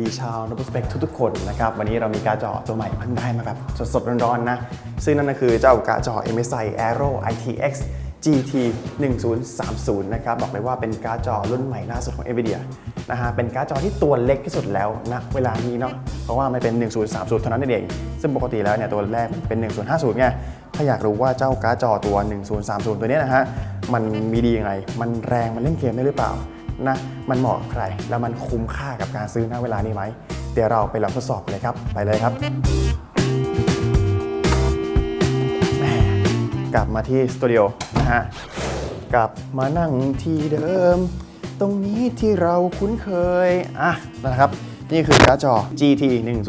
ดีชาวนับสเปคทุกๆคนนะครับวันนี้เรามีการ์จอตัวใหม่เพิ่งได้มาแบบสดๆร้อนๆนะ ซึ่งนั่นก็คือเจ้าการ์จอ MSI Aero ITX GT 1030นะครับบอกเลยว่าเป็นการ์ดจอรุ่นใหม่ล่าสุดของ NVIDIA นะฮะเป็นการ์ดจอที่ตัวเล็กที่สุดแล้วนะเวลานี้เนาะเพราะว่ามันเป็น 1030 เท่านั้นเอง ซึ่งปกติแล้วเนี่ยตัวแรกมันเป็น 1050ไงถ้าอยากรู้ว่าเจ้าการ์ดจอตัว 1030 ตัวนี้ยนะฮะมันมีดียังไง มันแรงมันเล่นเกมได้หรือเปล่า นะมันเหมาะกับใคร แล้วมันคุ้มค่ากับการซื้อณเวลานี้ไหมเดี๋ยวเราไปลองทดสอบกันเลยครับ ไปเลยครับกลับมาที่สตูดิโอนะฮะกลับมานั่งที่เดิม ตรงนี้ที่เราคุ้นเคยอะนะครับนี่คือการ์ดจอ GT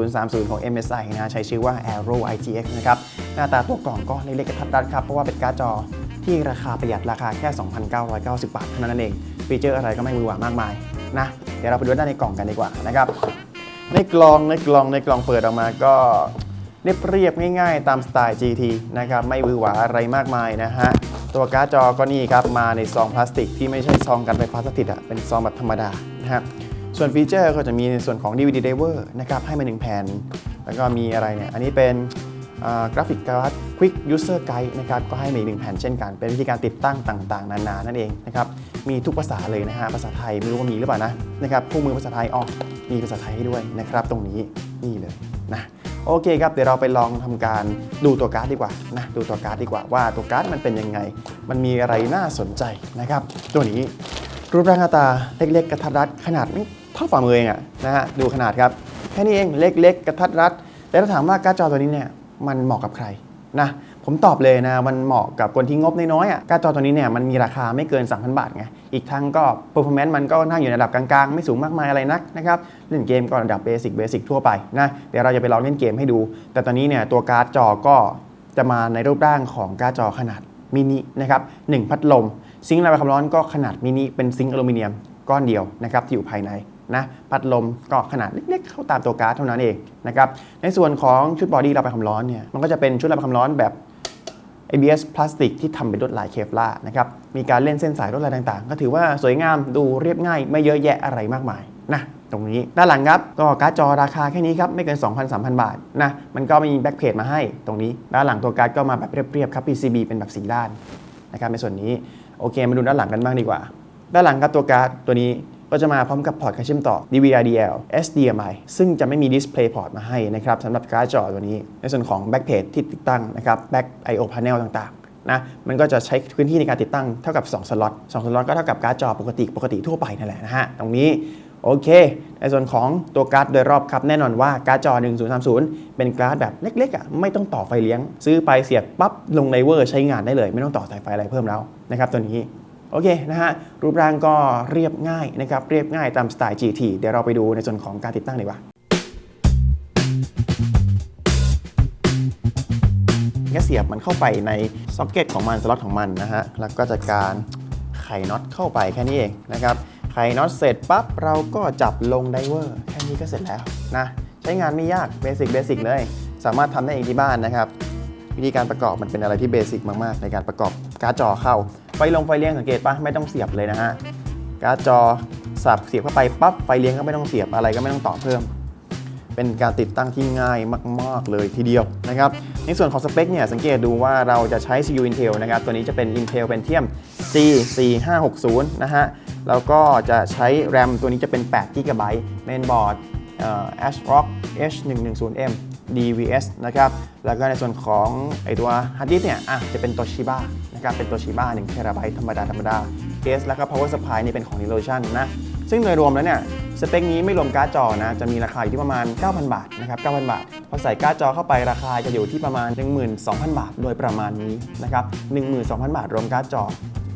1030 ของ MSI นะใช้ชื่อว่า Aero ITX นะครับ หน้าตาตัวกล่องก็เล็กๆกระทัดรัดครับ เพราะว่าเป็นการ์ดจอ ที่ราคาประหยัดราคาแค่ 2,990 บาทเท่านั้นเองฟีเจอร์อะไรก็ไม่มือหวามากมายนะเดี๋ยวเราไปดูด้านในกล่องกันดีกว่านะครับในกล่องในกล่องในกล่องเปิดออกมาก็เรียบเรียบๆง่าย ๆ ตามสไตล์ GT นะครับไม่หวือหวาอะไรมากมายนะฮะตัวการ์ดจอก็นี่ครับมาในซองพลาสติกที่ไม่ใช่ซองกันไฟฟ้าสถิตอะเป็นซองแบบธรรมดานะฮะส่วนฟีเจอร์ก็จะมีในส่วนของ DVD driver นะครับให้มา1แผ่นแล้วก็มีอะไรเนี่ยอันนี้เป็น กราฟิกการ์ด Quick User Guide นะครับก็ให้มาอีกหนึ่งแผ่นเช่นกัน เป็นวิธีการติดตั้งต่างๆ นานานั่นเองนะครับมีทุกภาษาเลยนะฮะภาษาไทยไม่รู้ว่ามีหรือเปล่านะนะครับคู่มือภาษาไทยออกมีภาษาไทยให้ด้วยนะครับ ตรงนี้นี่เลยนะโอเคครับเดี๋ยวเราไปลองทำการดูตัวการ์ดดีกว่านะดูตัวการ์ดดีกว่าว่าตัวการ์ดมันเป็นยังไง มันมีอะไรน่าสนใจนะครับ ตัวนี้รูปร่างหน้าตาเล็ก ๆ กระทัดรัดขนาดไม่เท่าฝ่ามือเองอะนะฮะดูขนาดครับแค่นี้เองเล็ก ๆ กระทัดรัดแต่ถ้าถามว่าการ์ดจอตัวนี้เนี่ย มันเหมาะกับใครนะผมตอบเลยนะมันเหมาะกับคนที่งบน้อยๆอะการ์ดจอตัวนี้เนี่ยมันมีราคาไม่เกิน 3,000 บาทไงอีกทั้งก็ performance มันก็น่าอยู่ในระดับกลางๆ ไม่สูงมากมายอะไรนักนะครับเล่นเกมก็ระดับเบสิกเบสิกทั่วไปนะเดี๋ยวเราจะไปลองเล่นเกมให้ดู แต่ตอนนี้เนี่ยตัวการ์ดจอก็จะมาในรูปร่างของการ์ดจอขนาดมินินะครับหนึ่งพัดลม ซิงค์ระบายความร้อนก็ขนาดมินิเป็นซิงค์อลูมิเนียมก้อนเดียวนะครับที่อยู่ภายใน นะพัดลมก็ขนาดเล็กๆ เข้าตามตัวการ์ดเท่านั้นเองนะครับในส่วนของชุดบอดี้ระบายความร้อนเนี่ยมันก็จะเป็นชุดระบายความร้อนแบบ ABS พลาสติกที่ทำเป็นลวดลายเคฟลานะครับมีการเล่นเส้นสายลวดลายต่างๆ ก็ถือว่าสวยงามดูเรียบง่าย ไม่เยอะแยะอะไรมากมายนะตรงนี้ด้านหลังครับก็การ์ดจอราคาแค่นี้ครับไม่เกิน 2,000-3,000 บาทนะมันก็มีแบ็กเพจมาให้ตรงนี้ ด้านหลังตัวการ์ดก็มาแบบเรียบๆครับ PCB เป็นแบบสีด้านนะครับในส่วนนี้โอเคมาดูด้านหลังกันบ้างดีกว่า ด้านหลังครับตัวการ์ดตัวนี้ ก็จะมาพร้อมกับพอร์ตการเชื่อมต่อ DVR-DL HDMI ซึ่งจะไม่มี Display Port มาให้นะครับสำหรับการ์ดจอตัวนี้ ในส่วนของ Backplate ที่ติดตั้งนะครับ Back I/O Panel ต่างๆนะมันก็จะใช้พื้นที่ในการติดตั้งเท่ากับ 2 สล็อต2สล็อตก็เท่ากับการ์ดจอปกติปกติทั่วไปนั่นแหละนะฮะตรงนี้โอเค ในส่วนของตัวการ์ดโดยรอบครับ แน่นอนว่าการ์ดจอ 1030 เป็นการ์ดแบบเล็กๆอะไม่ต้องต่อไฟเลี้ยง ซื้อไปเสียบปั๊บลงไดเวอร์ใช้งานได้เลย ไม่ต้องต่อสายไฟอะไรเพิ่มแล้วนะครับตัวนี้ โอเคนะฮะรูปร่างก็เรียบง่ายนะครับเรียบง่ายตามสไตล์ GT เดี๋ยวเราไปดูในส่วนของการติดตั้งดีกว่า ก็เสียบมันเข้าไปในซ็อกเก็ตของมันสล็อตของมันนะฮะแล้วก็จัดการไขน็อตเข้าไปแค่นี้เองนะครับไขน็อตเสร็จปั๊บเราก็จับลงไดเวอร์แค่นี้ก็เสร็จแล้วนะใช้งานไม่ยากเบสิกเบสิกเลย สามารถทำได้เองที่บ้านนะครับ วิธีการประกอบมันเป็นอะไรที่เบสิกมากๆ ในการประกอบการ์ดจอเข้า ไฟลงไฟเลี้ยงสังเกตปะไม่ต้องเสียบเลยนะฮะการ์ดจอสับเสียบเข้าไปปั๊บไฟเลี้ยงก็ไม่ต้องเสียบอะไรก็ไม่ต้องต่อเพิ่ม เป็นการติดตั้งที่ง่ายมาก ๆ เลยทีเดียวนะครับในส่วนของสเปคเนี่ยสังเกตดูว่าเราจะใช้ CPU Intel นะครับตัวนี้จะเป็น Intel Pentium G4560 นะฮะแล้วก็จะใช้ RAM ตัวนี้จะเป็น8 GB เมนบอร์ด ASRock H110M DVS นะครับ แล้วก็ในส่วนของไอตัวฮาร์ดดิสเนี่ย อะ จะเป็นตั วชิบ้านะครับเป็นตัวชิบ้า1 t b ธรรมดาธรรมดาเคสแล้วก็ power supply นี่เป็นของ Revolution นะ ซึ่งโดยรวมแล้วเนี่ยสเปคนี้ไม่รวมการ์ดจอนะ จะมีราคาอยู่ที่ประมาณ 9,000 บาทนะครับ9,000 บาท พอใส่การ์ดจอเข้าไปราคาจะอยู่ที่ประมาณ 12,000 บาท โดยประมาณนี้นะครับ12,000 บาท รวมการ์ดจอ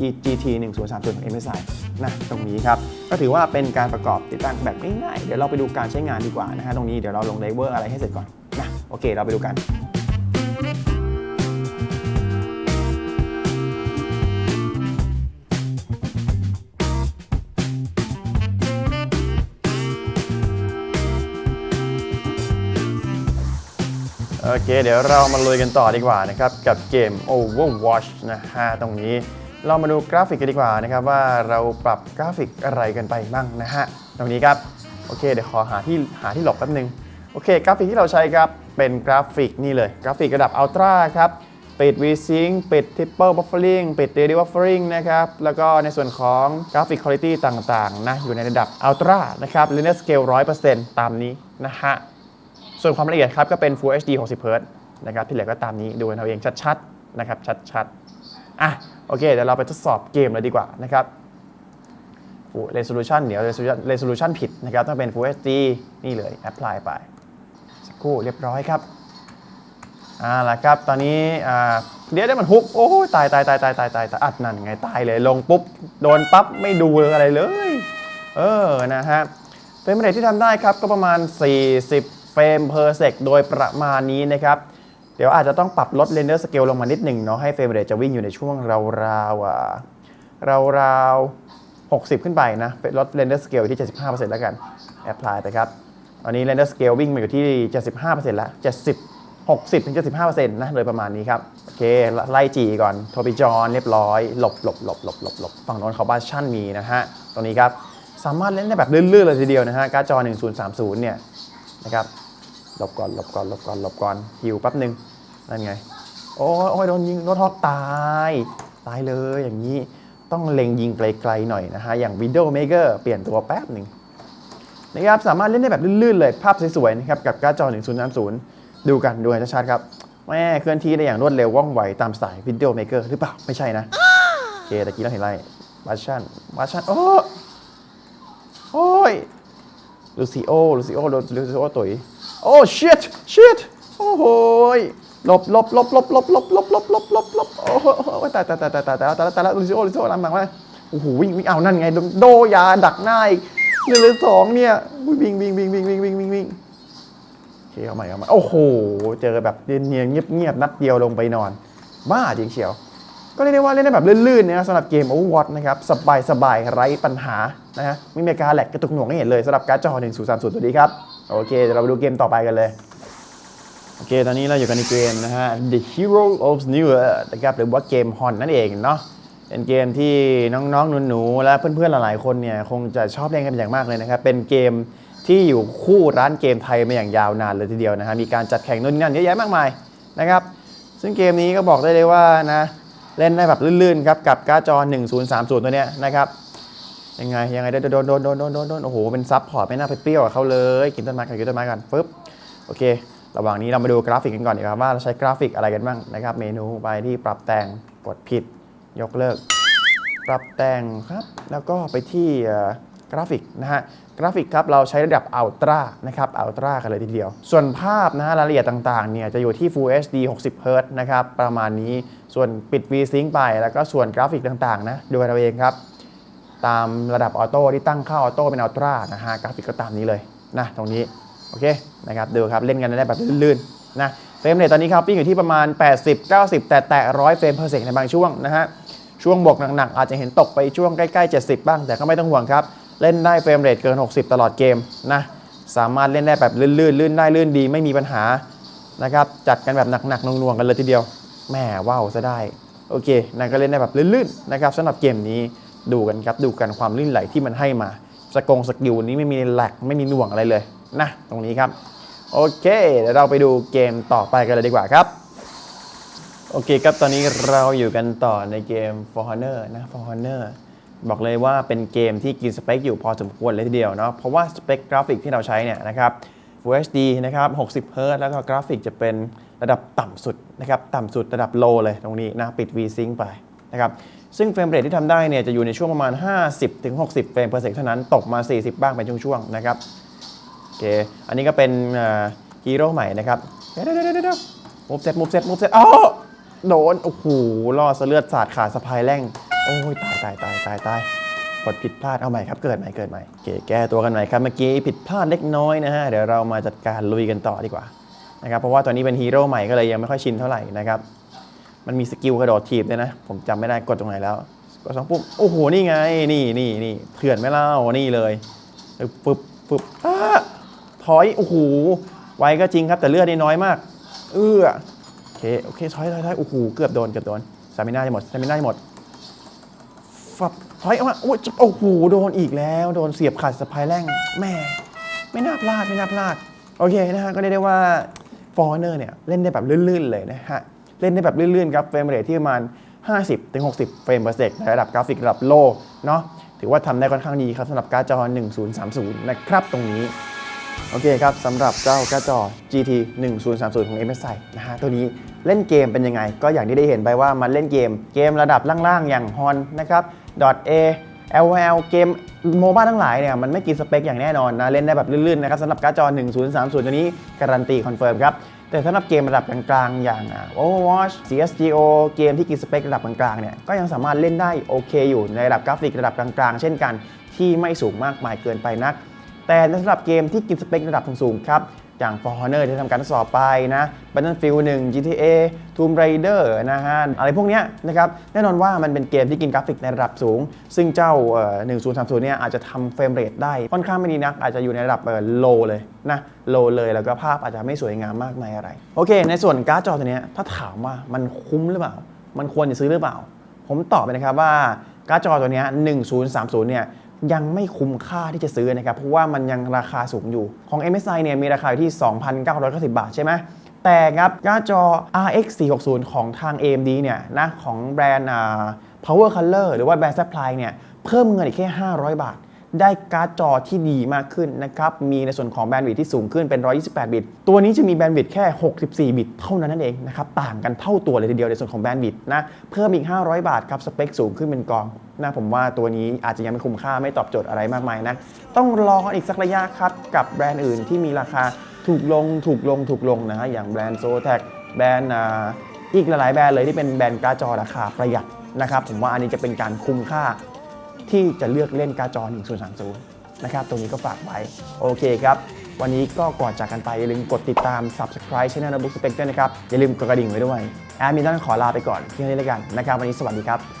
egt 1030ของ MSI นะตรงนี้ครับก็ถือว่าเป็นการประกอบติดตั้งแบบง่ายๆเดี๋ยวเราไปดูการใช้งานดีกว่านะฮะตรงนี้เดี๋ยวเราลงไดเวอร์อะไรให้เสร็จก่อนนะโอเค เราไปดูกัน โอเค เดี๋ยวเรามาลุยกันต่อดีกว่านะครับ กับเกม Overwatch นะฮะตรงนี้เรามาดูกราฟิกกันดีกว่านะครับ ว่าเราปรับกราฟิกอะไรกันไปบ้างนะฮะตรงนี้ครับโอเคเดี๋ยวขอหาที่หาที่หลบแป๊บนึงโอเค กราฟิกที่เราใช้ครับเป็นกราฟิกนี่เลย กราฟิกระดับอัลตร้าครับปิด VSync ปิด Triple Buffering ปิด Daily Buffering นะครับ แล้วก็ในส่วนของกราฟิกคุณภาพต่างๆนะอยู่ในระดับอัลตร้านะครับ Linear Scale 100%ตามนี้นะฮะ ส่วนความละเอียดครับก็เป็น Full HD 60 Hz นะครับที่เหลือก็ตามนี้ดูเอาเองชัดๆนะครับชัดๆอะโอเคเดี๋ยวเราไปทดสอบเกมเลยดีกว่านะครับ Full Resolution เดี๋ยว Resolution Resolution ผิดนะครับต้องเป็น Full HD นี่เลย Apply ไป สักครู่เรียบร้อยครับอ่าละครับตอนนี้อ่าเดี๋ยวได้มันฮุกโอ้ตายตายตายตายตายตายตายอัดนั่นไงตายเลยลงปุ๊บ โดนปั๊บ ไม่ดูอะไรเลย เออนะฮะเฟรมเรทที่ทำได้ครับก็ประมาณ 40 เฟรม per sec โดยประมาณนี้นะครับ เดี๋ยวอาจจะต้องปรับลด render scale ลลงมานิดหนึ่งเนาะให้เฟรมเรทจะวิ่งอยู่ในช่วงราวๆอ่าราวๆ60 ขึ้นไปนะลด render scale อยู่ที่ 75%แล้วกัน apply ไปครับตอนนี้ render scale วิ่งมาอยู่ที่ 75%แล้ว 70 60ถึง75%นะโดยประมาณนี้ครับ โอเค ไล่จีก่อนโทปิจอนเรียบร้อย หลบหลบหลบหลบหลบหลบฝั่งโน้นเขาบ้าชั่นมีนะฮะตรงนี้ครับ สามารถเล่นได้แบบลื่นๆเลยทีเดียวนะฮะ การ์ดจอ 1030 เนี่ยนะครับ หลบก่อนหลบก่อนหลบก่อนหลบก่อนหิวแป๊บหนึ่งนั่นไง โอ้ยโอ้ยโดนยิงโดนฮอกตาย ตายเลยอย่างนี้ต้องเล็งยิงไกลๆหน่อยนะฮะ อย่าง Window Maker เปลี่ยนตัวแป๊บหนึ่งนะครับสามารถเล่นได้แบบลื่นๆเลยภาพสวยๆนะครับกับการ์ดจอ 1030 ดูกันดูกันชัดๆครับแม่เคลื่อนที่ได้อย่างรวดเร็วว่องไวตามสไตล์ Window Maker หรือเปล่า ไม่ใช่นะ โอเคตะกี้เราเห็นอะไรวัชชันวัชชันโอ้โอ้ยลูซิโอลูซิโอโดนลูซิโอตุ๋ย โอ้ shit shit โอ้โหยหลบหลบหลบหลบหลบหลบหลบหลบหลบหลบหลบโอ้โหตายตายตายตายตายตายตายตายลูซิโอลูซิโอลำบากมากโอ้โหวิ่งวิ่งเอานั่นไงโดยาดักหน้าอีกหนึ่งหรือสองเนี่ยวิ่งวิ่งวิ่งวิ่งวิ่งวิ่งวิ่งวิ่งโอเคเอาใหม่เอาใหม่โอ้โหเจอแบบเนียนเงียบเงียบนัดเดียวลงไปนอนบ้าจริงเชียว ก็เรียกได้ว่าเล่นได้แบบลื่นๆนะครับสำหรับเกม Overwatch นะครับสบายๆไร้ปัญหานะฮะไม่มีการแหลกกระตุกหน่วงให้เห็นเลยสำหรับการ์ดจอ 1030 ตัวนี้ครับ โอเคเดี๋ยวเราไปดูเกมต่อไปกันเลย โอเค ตอนนี้เราอยู่กันในเกมนะฮะ The Hero of New Earth นะครับหรือว่าเกมฮอนนั่นเองเนาะเป็นเกมที่น้องๆหนูๆและเพื่อนๆหลายๆคนเนี่ยคงจะชอบเล่นกันเป็นอย่างมากเลยนะครับ เป็นเกมที่อยู่คู่ร้านเกมไทยมาอย่างยาวนานเลยทีเดียวนะฮะมีการจัดแข่งนู่นนี่นั่นเยอะแยะมากมายนะครับ ซึ่งเกมนี้ก็บอกได้เลยว่านะเล่นได้แบบลื่นๆครับกับการ์ดจอ 1030 ตัวเนี้ยนะครับ ยังไงยังไงโดนโดนโดนโดนโดนโดนโอ้โหเป็นซับพอร์ตไม่น่าไปเปรี้ยวกับเขาเลยกินต้นไม้กันกินต้นไม้กันปึ๊บโอเค ระหว่างนี้เรามาดูกราฟิกกันก่อนดีกว่าว่าเราใช้กราฟิกอะไรกันบ้างนะครับ เมนูไปที่ปรับแต่งกดผิด ยกเลิก ปรับแต่งครับ แล้วก็ไปที่กราฟิกนะฮะกราฟิกครับเราใช้ระดับอัลตร้านะครับอัลตร้ากันเลยทีเดียว ส่วนภาพนะฮะรายละเอียดต่างๆเนี่ยจะอยู่ที่ Full HD 60 Hz นะครับประมาณนี้ส่วนปิด VSync ไปแล้วก็ส่วนกราฟิกต่างๆนะดูกันเอาเองครับ ตามระดับออโต้ที่ตั้งค่าออโต้เป็นอัลตร้านะฮะกราฟิกก็ตามนี้เลยนะตรงนี้โอเคนะครับดูครับเล่นกันได้แบบลื่นๆนะเฟรมเรทตอนนี้ครับปิ้งอยู่ที่ประมาณ 80 90 แต่แตะ100เฟรม per second ในบางช่วงนะฮะช่วงบวกหนักๆอาจจะเห็นตกไปช่วงใกล้ๆ 70 บ้าง แต่ก็ไม่ต้องห่วงครับ เล่นได้เฟรมเรทเกิน 60 ตลอดเกมนะสามารถเล่นได้แบบลื่นๆลื่นได้ลื่นดีไม่มีปัญหานะครับจัดกันแบบหนักๆน่วงๆกันเลยทีเดียวแหมว้าวซะได้โอเคนั่นก็เล่นได้แบบลื่นๆนะครับสำหรับเกมนี้ ดูกันครับ ดูกันความลื่นไหลที่มันให้มาสกงสกิลนี้ไม่มีแหลกไม่มีหน่วงอะไรเลยนะตรงนี้ครับ โอเคเดี๋ยวเราไปดูเกมต่อไปกันเลยดีกว่าครับ โอเคครับตอนนี้เราอยู่กันต่อในเกม For Honor นะ For Honor บอกเลยว่าเป็นเกมที่กินสเปคอยู่พอสมควรเลยทีเดียวเนาะเพราะว่าสเปคกราฟิกที่เราใช้เนี่ยนะครับ Full HD นะครับ60 Hz แล้วก็กราฟิกจะเป็นระดับต่ำสุดนะครับต่ำสุดระดับโลเลยตรงนี้นะปิด VSync ไป นะครับซึ่งเฟรมเรทที่ทำได้เนี่ยจะอยู่ในช่วงประมาณ 50-60 เฟรม per second เท่านั้นตกมา 40 บ้างเป็นช่วงๆนะครับโอเคอันนี้ก็เป็นฮีโร่ใหม่นะครับเดี๋ยวเดี๋ยวเดี๋ยวเดี๋ยวมูฟเซตมูฟเซตมูฟเซตอ้าวโดนโอ้โหล่อสเลือดสาดขาสะพายแร่งโอ้ยตายตายตายตายตายกดผิดพลาดเอาใหม่ครับเกิดใหม่เกิดใหม่โอเคแก้ตัวกันใหม่ครับเมื่อกี้ผิดพลาดเล็กน้อยนะฮะเดี๋ยวเรามาจัดการลุยกันต่อดีกว่านะครับเพราะว่าตอนนี้เป็นฮีโร่ใหม่ก็เลยยังไม่ค่อยชินเท่าไหร่นะครับ มันมีสกิลกระโดดถีบด้วยนะ ผมจำไม่ได้กดตรงไหนแล้ว กดสองปุ่มโอ้โห นี่ไง นี่นี่นี่เถื่อนไม่เล่า นี่เลยปึ๊บปึ๊บอ้าถอย โอ้โห ไวก็จริงครับ แต่เลือดนี่น้อยมาก เอื้อ โอเค โอเค ถอยถอยถอยโอ้โห เกือบโดน เกือบโดนสามิน่าจะหมดสามิน่าจะหมดฝับถอยออกมาโอ้โอ้โห โดนอีกแล้ว โดนเสียบขาดสะพายแร่ง แม่ ไม่น่าพลาด ไม่น่าพลาด โอเคนะฮะ ก็เรียได้ว่า f o r e i g n e r เนี่ย เล่นได้แบบลื่นๆเลยนะฮะ เล่นได้แบบลื่นๆครับเฟรมเรทที่ประมาณ 50-60 เฟรม per sec ในระดับกราฟิกระดับโลเนาะถือว่าทำได้ค่อนข้างดีครับสำหรับการ์ดจอ 1030 นะครับตรงนี้โอเคครับสำหรับเจ้าการ์ดจอ GT 1030 ของ MSI นะฮะตัวนี้เล่นเกมเป็นยังไง ก็อย่างที่ได้เห็นไปว่ามันเล่นเกมเกมระดับล่างๆ อย่าง Hon นะครับ .a LOL เกมโมบ้าทั้งหลายเนี่ยมันไม่กินสเปคอย่างแน่นอนนะ เล่นได้แบบลื่นๆนะครับสำหรับการ์ดจอ 1030 ตัวนี้ การันตีคอนเฟิร์มครับ แต่สำหรับเกมระดับกลางๆ อย่างอะ Overwatch CSGO เกมที่กินสเปคระดับกลางๆ เนี่ย ก็ยังสามารถเล่นได้โอเคอยู่ในระดับกราฟิกระดับกลางๆ เช่นกัน ที่ไม่สูงมากมายเกินไปนัก แต่สำหรับเกมที่กินสเปคระดับสูงๆ ครับ อย่าง For Honor ที่ทำการทดสอบไปนะ Battlefield 1 GTA Tomb Raider นะฮะ อะไรพวกเนี้ยนะครับ แน่นอนว่ามันเป็นเกมที่กินกราฟิกในระดับสูง ซึ่งเจ้าเอ่อ1030 เนี่ยอาจจะทำเฟรมเรทได้ ค่อนข้างไม่ดีนัก อาจจะอยู่ในระดับโลเลยนะโลเลยแล้วก็ภาพอาจจะไม่สวยงามมากมายอะไร โอเค ในส่วนการ์ดจอตัวเนี้ยถ้าถามว่ามันคุ้มหรือเปล่า มันควรจะซื้อหรือเปล่า ผมตอบไปนะครับว่าการ์ดจอตัวเนี้ย1030 เนี่ย ยังไม่คุ้มค่าที่จะซื้อนะครับ เพราะว่ามันยังราคาสูงอยู่ ของ MSI เนี่ยมีราคาอยู่ที่ 2,990 บาทใช่ไหมแต่ครับการ์ดจอ RX 460ของทาง AMD เนี่ยนะของแบรนด์ Power Color หรือว่าแบรนด์ Supply เนี่ยเพิ่มเงินอีกแค่ 500 บาท ได้การ์ดจอที่ดีมากขึ้นนะครับ มีในส่วนของแบนด์วิดที่สูงขึ้นเป็น 128 บิต ตัวนี้จะมีแบนด์วิดแค่ 64 บิตเท่านั้นนั่นเองนะครับ ต่างกันเท่าตัวเลยทีเดียวในส่วนของแบนด์วิดนะ เพิ่มอีก 500 บาทครับ สเปคสูงขึ้นเป็นกองนะผมว่าตัวนี้อาจจะยังไม่คุ้มค่าไม่ตอบโจทย์อะไรมากมายนะ ต้องรออีกสักระยะครับกับแบรนด์อื่นที่มีราคาถูกลงถูกลงถูกลงนะฮะ อย่างแบรนด์โซแทคแบรนด์อีกหลายๆแบรนด์เลยที่เป็นแบรนด์การ์ดจอราคาประหยัดนะครับผมว่าอันนี้จะเป็นการคุ้มค่า ที่จะเลือกเล่นการ์ดจอ1030 นะครับ ตรงนี้ก็ฝากไว้ โอเคครับ วันนี้ก็ก่อนจากกันไป อย่าลืมกดติดตาม Subscribe Channel Notebook Spec ด้วยนะครับ อย่าลืมกดกระดิ่งไว้ด้วยแอดมินต้องขอลาไปก่อนเพียงเท่านี้แล้วกันนะครับ วันนี้สวัสดีครับ